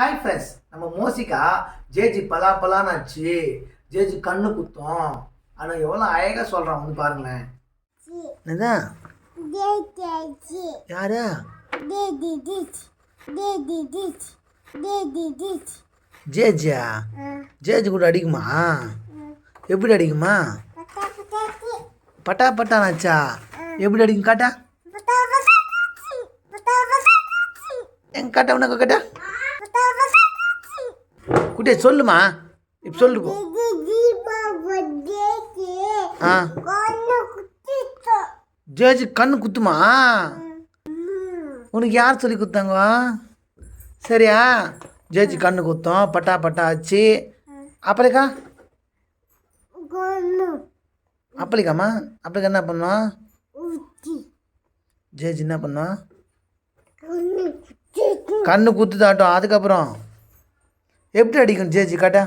Hi friends நம்ம மோசிக்கா JG பலா பலான்னு ஆச்சு ஜேஜி கண்ணு குத்தம். ஆனால் எவ்வளோ அழகாக சொல்கிறான் வந்து பாருங்களேன். என்னதான் யாரு? ஜேஜியா? ஜேஜி கூட அடிக்குமா? எப்படி அடிக்குமா? பட்டா பட்டானாச்சா? எப்படி அடிக்கும் காட்டா? எங்க காட்டா உனக்கு காட்டா? குட்டியா சொல்லுமா. இப்போ சொல்லு ஆ. ஜேஜி கண்ணு குத்துமா? உனக்கு யார் சொல்லி குத்தாங்க? சரியா? ஜேஜி கண்ணு குத்தம். பட்டா பட்டா ஆச்சு. அப்பலேக்கா அப்படிக்காமா அப்பலிக்கா என்ன பண்ணோம்? ஜேஜி என்ன பண்ணோம்? கண்ணு குத்துதாட்டம். அதுக்கப்புறம்? எப்படி அடிக்கும் ஜேஜி காட்டா